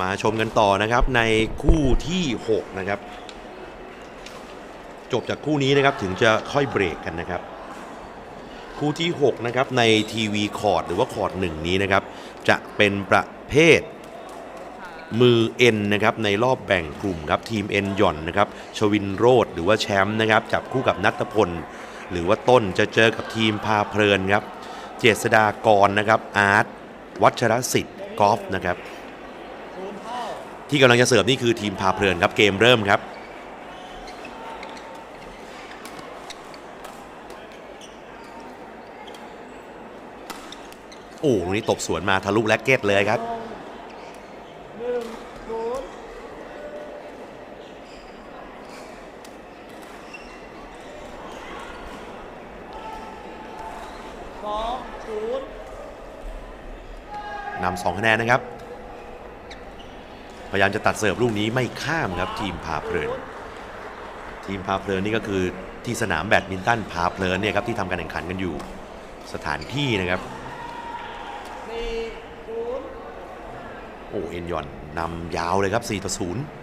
มาชมกันต่อนะครับในคู่ที่ 6 นะครับ จบจากคู่นี้นะครับถึงจะค่อยเบรกกันนะครับ คู่ที่ 6 นะครับในทีวีคอร์ดหรือว่าคอร์ดหนึ่งนี้นะครับ จะเป็นประเภทมือเอ็นนะครับในรอบแบ่งกลุ่มครับทีมเอ็นหย่อนนะครับชวินโรดหรือว่าแชมป์นะครับจับคู่กับนัทพล หรือว่าต้นจะเจอกับทีมพาเพลินครับ เจษดากรนะครับอาร์ตวัชรสิทธิ์กอล์ฟนะครับ ที่กำลังจะเสิร์ฟนี่คือทีมพาเพลินครับเกมเริ่มครับโอ้ตรงนี้ตบสวนมาทะลุแล็กเก็ตเลยครับหนึ่งศูนย์สองศูนย์นำสองคะแนนนะครับ พยายามจะตัดเสิร์ฟลูกนี้ไม่ข้ามครับทีมพาเพลิน ทีมพาเพลินนี่ก็คือที่สนามแบดมินตันพาเพลินเนี่ยครับที่ทำการแข่งขันกันอยู่สถานที่นะครับสี่ศูนย์โอ้เอ็นยอนนำยาวเลยครับ4ต่อ0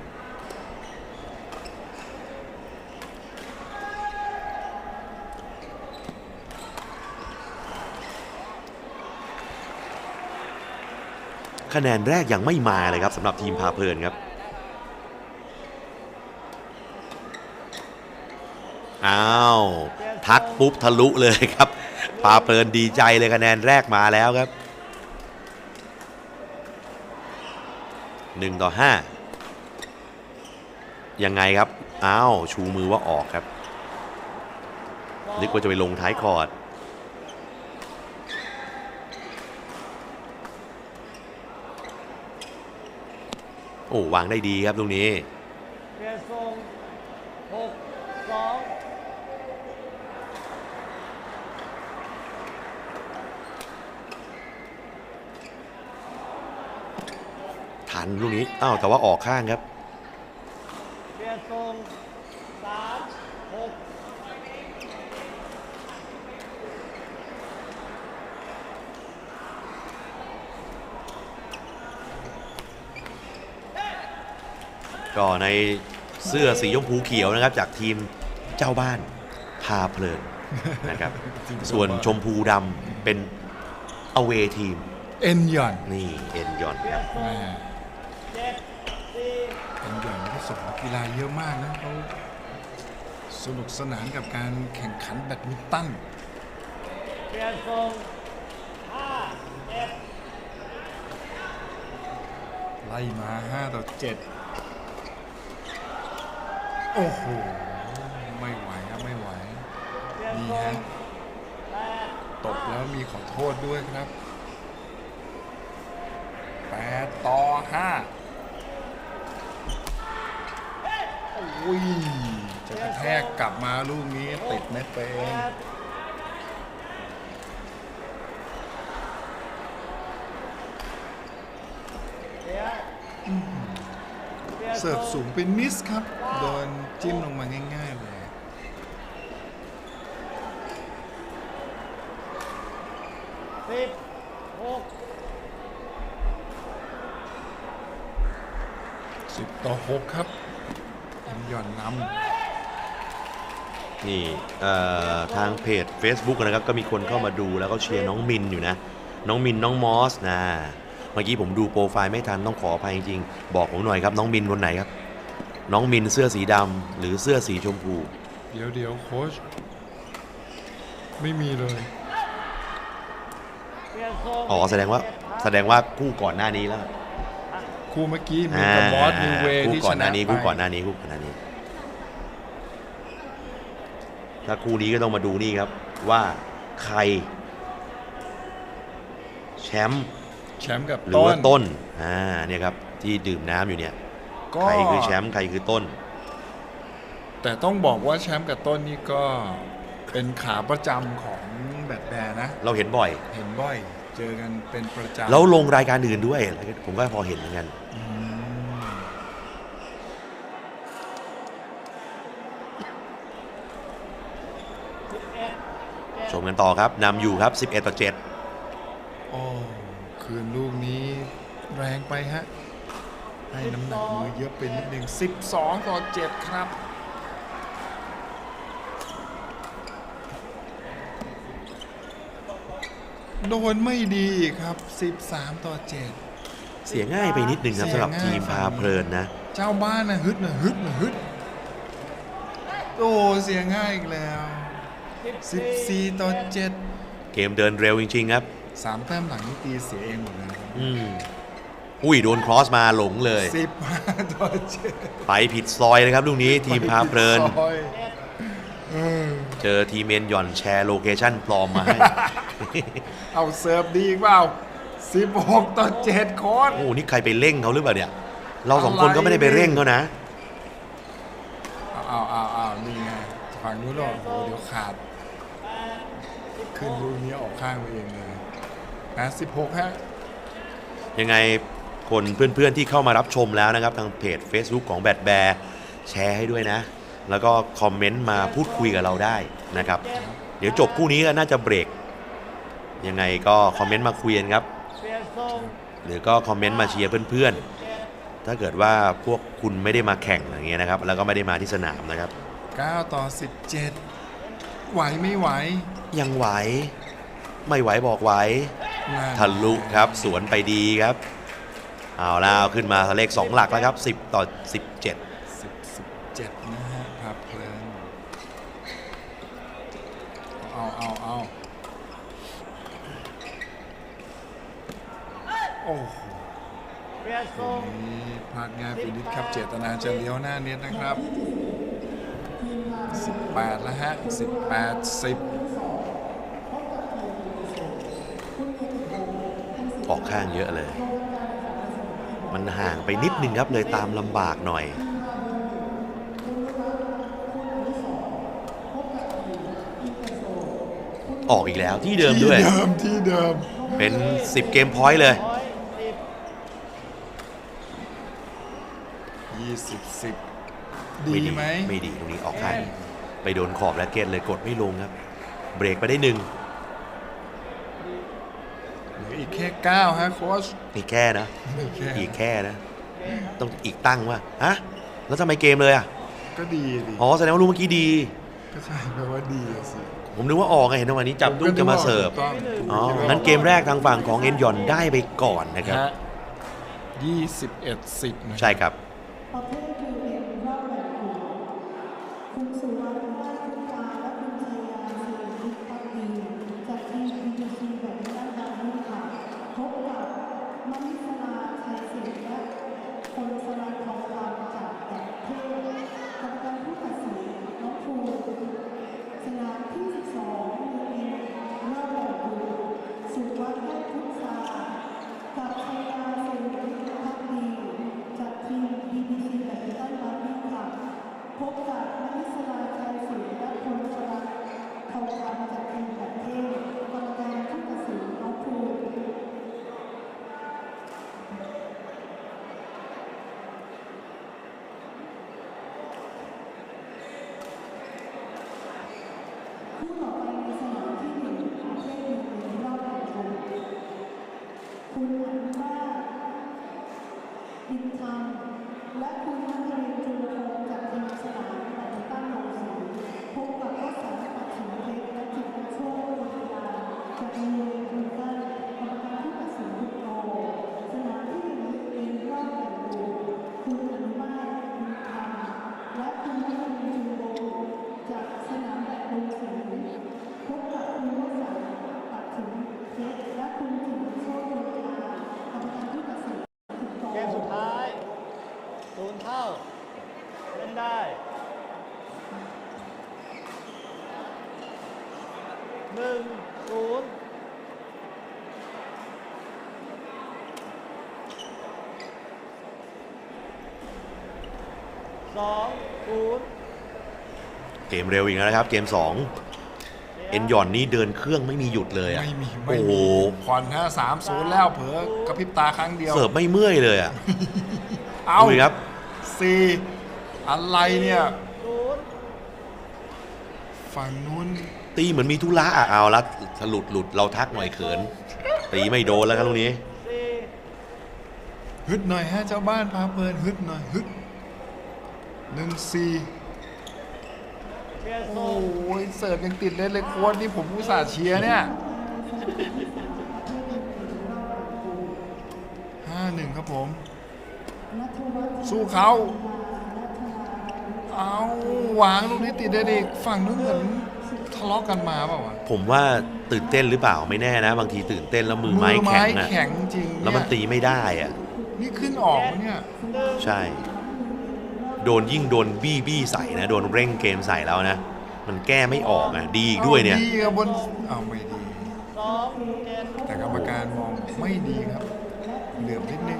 คะแนนแรกยังไม่มาเลยครับสำหรับทีมพาเพลินครับอ้าวทักปุ๊บทะลุเลยครับพาเพลินดีใจเลยคะแนนแรกมาแล้วครับ1ต่อ5ยังไงครับอ้าวชูมือว่าออกครับนึกว่าจะไปลงท้ายคอร์ด โอ้วางได้ดีครับตรงนี้เปลี่ยนทรงหกสองทันลูกนี้อ้าวแต่ว่าออกข้างครับเปลี่ยนทรงสามหก ก็ในเสื้อสีชมพูเขียวนะครับ จากทีมเจ้าบ้านพาเพลินนะครับ ส่วนชมพูดำเป็นอเวทีม เอ็นหย่อนนี่เอ็นยอนครับ แม่เจ็ดสี่เอ็นหย่อนเขาสอนกีฬาเยอะมากนะเขาสนุกสนานกับการแข่งขันแบดมินตันเปลี่ยนทรงห้าเจ็ดไล่มา 5 ต่อ 7 โอ้โห ไม่ไหวครับไม่ไหวนี่ฮะงตกแล้วมีขอโทษด้วยครับ8ต่อ5โอ้ย จะกระแทกกลับมาลูกนี้ติดเน็ตไปเอง ดเปลี่ยนปลี่ยน เสิร์ฟสูงเป็นมิสครับ โดนจิ้มลงมาง่ายๆเลยสิบหก10ต่อ6ครับเอ็นหย่อนนำนี่ทางเพจ Facebook นะครับ ก็มีคนเข้ามาดูแล้วก็เชียร์น้องมินอยู่นะ น้องมินน้องมอสนะ เมื่อกี้ผมดูโปรไฟล์ไม่ทันต้องขออภัยจริงๆบอกผมหน่อยครับน้องมินคนไหนครับ น้องมินเสื้อสีดำหรือเสื้อสีชมพูำเดี๋ยวเดี๋ยวโค้ชไม่มีเลยเปลี่ยนทรงอ๋อแสดงว่าแสดงว่าคู่ก่อนหน้านี้แล้วคู่เมื่อกี้มีอ่ากับบอสนิวเวย์คู่ที่ก่ชอนหนะน้านี้ไปคู่ก่อนหน้านี้คู่ก่อนหน้านี้ ถ้าคู่นี้ก็ต้องมาดูนี่ครับ ว่าใคร แชมป์แชมป์กับหรือต้ว่านต้นอ่าเนี่ยครับที่ดื่มน้ำอยู่เนี่ยก็ใครคือแชมป์ใครคือต้น แต่ต้องบอกว่าแชมป์กับต้นนี่ก็เป็นขาประจำของแบดแบร์นะ เราเห็นบ่อย เห็นบ่อย เจอกันเป็นประจำแล้วลงรายการอื่นด้วย ผมก็พอเห็นเหมือนกัน อืมสิบเอ็ดเจ็ดชมกันต่อครับนำอยู่ครับ 11 ต่อ7โอ้ คืนลูกนี้แรงไปฮะ ให้น้ำหนักมือเยอะไปนิดหนึ่ง12 ต่อ 7 ครับโดนไม่ดีครับ 13 ต่อ 7 เสียง่ายไปนิดนึงครับเสีสำยหรับง่ายทีมพาเพลินนะ เจ้าบ้านนะฮึดนะฮึดนะฮึดโอ้เสียง่ายอีกแล้ว 14 ต่อ 7 เกมเดินเร็วจริง ๆ ครับ 3แต้มหลังนี่ตีเสียเองหมดเลยนะครับอืมอุ้ยโดนครอสมาหลงเลย15ต่อ7ไปผิดซอยเลยครับลูกนี้ทีมพาเพลิน ซอยเออเจอทีมเมนหย่อนแชร์โลเคชั่นปลอมมาให้ เอาเสิร์ฟดีอีกเปล่า16ต่อ7โค้ด โอ้โหนี่ใครไปเร่งเขาหรือเปล่าเนี่ย เราสองคนก็ไม่ได้ไปเร่งเขานะ เอาเอาเอานี่ไงฝั่งนู้นหรอโอ้โหเดี๋ยวขาด ขึ้นลูกนี้ออกข้างไปเองเลย นะ16ฮะ ยังไงคนเพื่อนๆที่เข้ามารับชมแล้วนะครับ ทางเพจ Facebook ของแบดแบร์แชร์ให้ด้วยนะ แล้วก็คอมเมนต์มาพูดคุยกับเราได้นะครับ เดี๋ยวจบคู่นี้ก็น่าจะเบรก ยังไงก็คอมเมนต์มาคุยกันครับเปลี่ยนทรงหรือก็คอมเมนต์มาเชียร์เพื่อนๆ ถ้าเกิดว่าพวกคุณไม่ได้มาแข่งอย่างเงี้ยนะครับ แล้วก็ไม่ได้มาที่สนามนะครับ 9 ต่อ 17 ไหวไม่ไหว ยังไหว ไม่ไหวบอกไหวนั่น ทะลุครับสวนไปดีครับ เอาแล้วขึ้นมาเลข 2 หลักแล้วครับ 10 ต่อ 17 10 17นะฮะพาเพลินเอาเอาเอาโอ้โหเปลี่ยนทรงนี่พลาดง่ายไปนิดครับ เจตนาจะเลี้ยวหน้าเน็ตนะครับ 18 แล้วฮะ 18 10 ออกข้างเยอะเลย มันห่างไปนิดนึงครับเลยตามลำบากหน่อย ออกอีกแล้วที่เดิมด้วย ที่เดิมที่เดิม เป็น 10 เกมพอยต์เลยร้อยสิบ20 10 ดีไหม ไม่ดีตรงนี้ออกข้างไปโดนขอบและเกตเลยกดไม่ลงครับ เบรกไปได้หนึ่ง เหลืออีกแค่9ฮะโค้ชอีกแค่นะ ไม่แค่อีกแค่นะ ต้องอีกตั้งว่าฮะแล้วทำไมเกมเลยอะก็ดีดีอ๋อแสดงว่าลูกเมื่อกี้ดี ก็ใช่แปลว่าดีอะสิผมนึกว่าออกไงเห็นจังหวะนี้จับลูกจะมาเสิร์ฟถูกต้องอ๋องั้นเกมแรกทางฝั่งของเอ็นยอนได้ไปก่อนนะครับฮะ21 10นะใช่ครับ ประเภท คู่ต่อไปในสนามที่หนึ่งประเภทหญิงในรอบแบ่งกลุ่มคุณอนุมาตอินทามและคุณนัทรินทร์จุลพงศ์จากทีมสนามแบดมินตันลงสีพบกับวัชรปัจฉิมเพชรและจิตรโชควิทยาจากโรงเรียนบุญตันกรรมการผู้ตัดสินคุณโอสนามที่หนึ่งเป็นรอบแบ่งกลุ่มคุณอนุมาตอินทามและคุณนัทรินทร์จุลพงศ์จากสนามแบดลงสีพบกับคุณวสันต์ปัจฉิมเพชรและคุณจิตรโชควิทยากรรมการผู้ตัดสินคุณโต เกมสุดท้ายศูนย์เท่า เล่นได้หนึ่งศูนย์สองศูนย์ เก มเร็วอีกแล้วนะครับ เกม2เอ็นยอนนี่เดินเครื่องไม่มีหยุดเลยอะไม่มีโอ้ไม่โหมีผ่อนห้าสามศูนย์แล้วเผลอกระพริบตาครั้งเดียว เสิร์ฟไม่เมื่อยเลยอะเอาดูดิครับ สี่อะไรเนี่ยศูนย์ฝั่งนู้นตีเหมือนมีธุระอะเอาละหลุดหลุดเราทักหน่อยเขิน ตีไม่โดนแล้วครับลูกนี้สี่ฮึดหน่อยฮะเจ้าบ้านพาเพลินฮึดหน่อยฮึดหนึ่งสี่เปลี่ยนท โอ้รงยเสิร์ฟยังติดเล่นเลยโค้ดนี่ผมอุตส่าห์เชียร์เนี่ยห้าหนึ่งครับผม สู้เขาเอาวางลูกนี้ติดได้อีกฝั่งนู้นเหมือนทะเลาะกันมาเปล่าวะ ผมว่าตื่นเต้นหรือเปล่าไม่แน่นะ บางทีตื่นเต้นแล้วมือไม้แข็งอะแข็งจริงแล้วมันเยตีไม่ได้อะนี่ขึ้นออกวะเนี่ย ใช่ โดนยิ่งโดนบี้บี้ใส่นะโดนเร่งเกมใส่แล้วนะ มันแก้ไม่ออกอะดีอีกด้วยเนี่ยอาดีกับบนเอาไม่ดีสองเจ็ดแต่กรรมการมองไม่ดีครับ เหลือบนิดนึง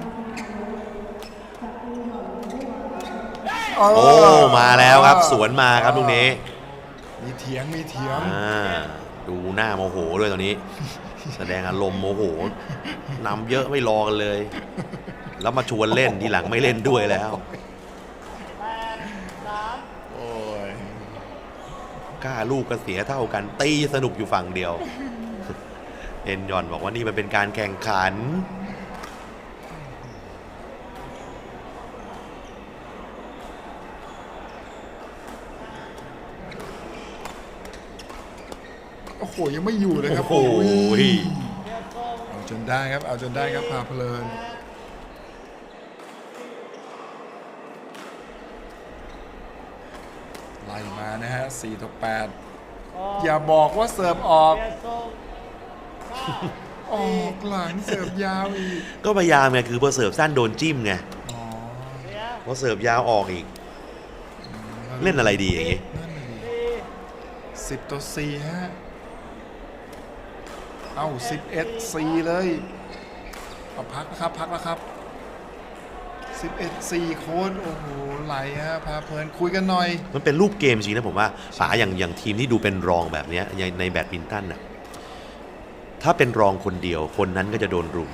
โอ้มาแล้วครับ สวนมาครับลูกนี้มีเถียงมีเถียงอ่าดูหน้าโมโหด้วยตอนนี้ แสดงอารมณ์โมโหนำเยอะไม่รอกันเลย แล้วมาชวนเล่นทีหลังไม่เล่นด้วยแล้ว แปดสาม โอ้ย กล้าลูกก็เสียเท่ากัน ตีสนุกอยู่ฝั่งเดียว เอ็นยอนบอกว่านี่มันเป็นการแข่งขัน โอ้โห ยังไม่อยู่เลยครับโอ้โหเปลี่ยนทรงเอาจนได้ครับ เอาจนได้ครับพาเพลิน ไล่มา นะฮะ4ต่อออก8อย่าบอกว่าเสิร์ฟออกเปลี่ยนทรงห้าออกหลังเสิร์ฟยาวอีกก็พยายามไงคือพอเสิร์ฟสั้นโดนจิ้มไงอ๋อเสียพอเสิร์ฟยาวออกอีก เล่นอะไรดีอย่างงี้นั่นเลยสี่สิบต่อสี่ฮะ เอ้าสิบเอ็ดสี่เลยเอาพักนะครับ พักแล้วครับ สิบเอ็ดสี่โค้ดโอ้โหไหลฮะพาเพลินคุยกันหน่อย มันเป็นรูปเกมจริงนะผมว่าป๋าอย่างอย่างทีมที่ดูเป็นรองแบบเนี้ยในในแบดมินตันน่ะถ้าเป็นรองคนเดียวคนนั้นก็จะโดนรุม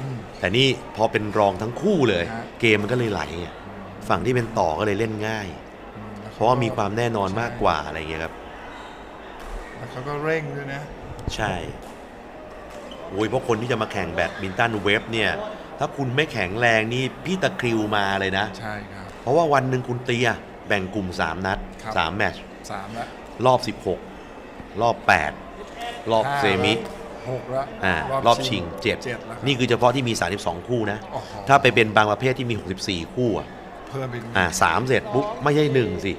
อืมแต่นี่พอเป็นรองทั้งคู่เลย ฮะ เกมมันก็เลยไหลไงฝั่งที่เป็นต่อก็เลยเล่นง่ายอืมแล้วเพราะว่ามีความแน่นอนมากกว่าอะไรเงี้ยครับ แล้วเขาก็เร่งด้วยนะ ใช่โอ้ยเพราะคนที่จะมาแข่งแบดมินตันเวฟเนี่ย ถ้าคุณไม่แข็งแรงนี่พี่ตะคริวมาเลยนะ ใช่ครับ เพราะว่าวันหนึ่งคุณเตียแบ่งกลุ่ม 3 นัด ครับ 3 แมตช์สามละรอบ 16 รอบ 8 รอบห้าเซมิ หกละอ่ารอบชิง เจ็ด7แล้วครับนี่คือเฉพาะที่มี 32 คู่นะ โอ้โหถ้าไปเป็นบางประเภทที่มี 64 คู่อะเพิ่มอีกอ่าสามเสร็จปุ๊บไม่ใช่หนึ่งสิ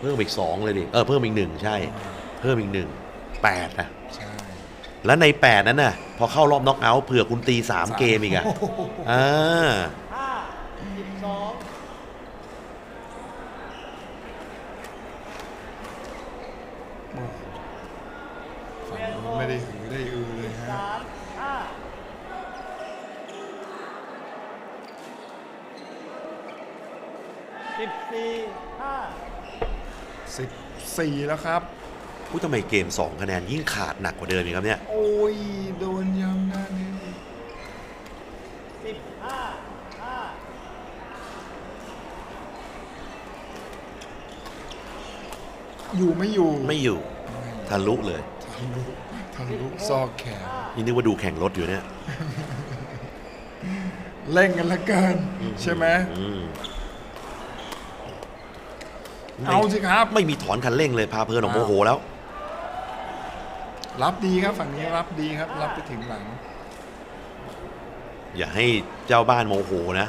เพิ่มอีกสองเลยดิ เออเพิ่มอีกหนึ่งใช่ เพิ่มอีกหนึ่งแปดอะใช่ แล้วใน 8 นั้นน่ะ พอเข้ารอบน็อกเอาท์เผื่อคุณตี3เกมอีกอะอ่าห้าสิบสองโอ้โหฝั่งนู้นไม่ได้หือได้อือเลยฮะสามห้าสิบสี่ห้าสิบสี่แล้วครับ พูดทำไมเกม 2 คะแนนยิ่งขาดหนักกว่าเดิมอีกครับเนี่ย โอ้ย โดนย้ำหน้านี้สิบห้าห้าอยู่ไม่อยู่ไม่อยู่ทะลุเลยทะลุทะลุซอกแขนนี่นึกว่าดูแข่งรถอยู่เนี่ย เร่งกันละเกิน ใช่ไหมอืมเอาสิครับ ไม่มีถอนคันเร่งเลยพาเพลินออกโมโหแล้ว รับดีครับฝั่งนี้รับดีครับ รับไปถึงหลัง อย่าให้เจ้าบ้านโมโหนะ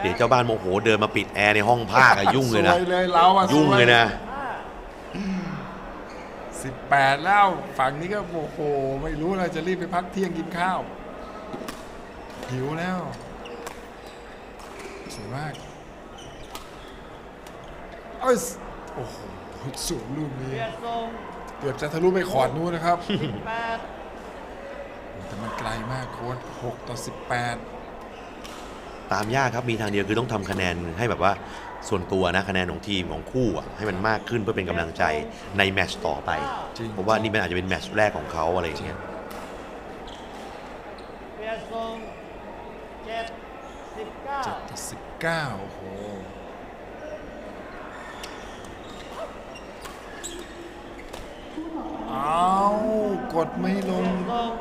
เดี๋ยวเจ้าบ้านโมโหเดินมาปิดแอร์ในห้องภาคอะยุ่งเลยนะสวยเลยเราอะยุ่งเลยนะห้าสิบแปดแล้วฝั่งนี้ก็โอ้โหไม่รู้เราจะรีบไปพักเที่ยงกินข้าว หิวแล้วสวยมากเอ้ยโอ้โหสวยลูกเปนี้ลี่ยนทรง เกือบจะทะลุไปขอดนู้นนะครับ สิบแปดแต่มันไกลมากโค้ด6ต่อตามยากครับมีทางเดียวคือต้องทำคะแนนให้แบบว่าส่วนตัวนะคะแนนของทีมของคู่อะให้มันมากขึ้นเพื่อเป็นกำลังใจในแมตช์ต่อไป18จริง เพราะว่านี่มันอาจจะเป็นแมตช์แรกของเขาอะไรอย่างเงี้ยเปลี่ยนทรงเจ็ดสิบเก้า7ต่อ19โอ้โห เอากดไม่ลงทรง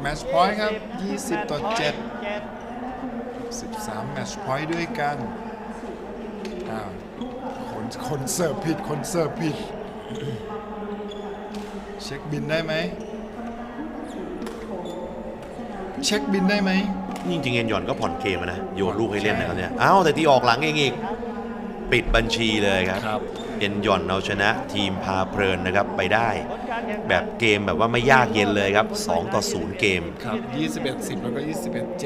แมตช์พอยต์ครับ 20 ต่อ7เจ็ด13 แมตช์พอยต์ด้วยกันอ้าวคนคนเสิร์ฟผิด คนเสิร์ฟผิด เช็คบินได้ไหม เช็คบินได้ไหม นี่จริงๆเอ็นหย่อนก็ผ่อนเกมอะนะ โยนลูกให้เล่นนะครับเนี่ย อ้าว แต่ที่ออกหลังเองอีก ปิดบัญชีเลยครับครับ เอ็นหย่อนเอาชนะทีมพาเพลินนะครับไปได้ผลการแข่งขันแบบเกมแบบว่าไม่ยากเย็นเลยครับ 2 ต่อ 0 เกม ครับ21 10 แล้วก็ 21 7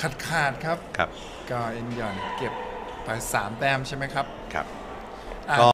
ขาดขาดๆครับ ครับก็เอ็นหย่อนเก็บไป 3 แต้มใช่ไหมครับครับ อะ ก็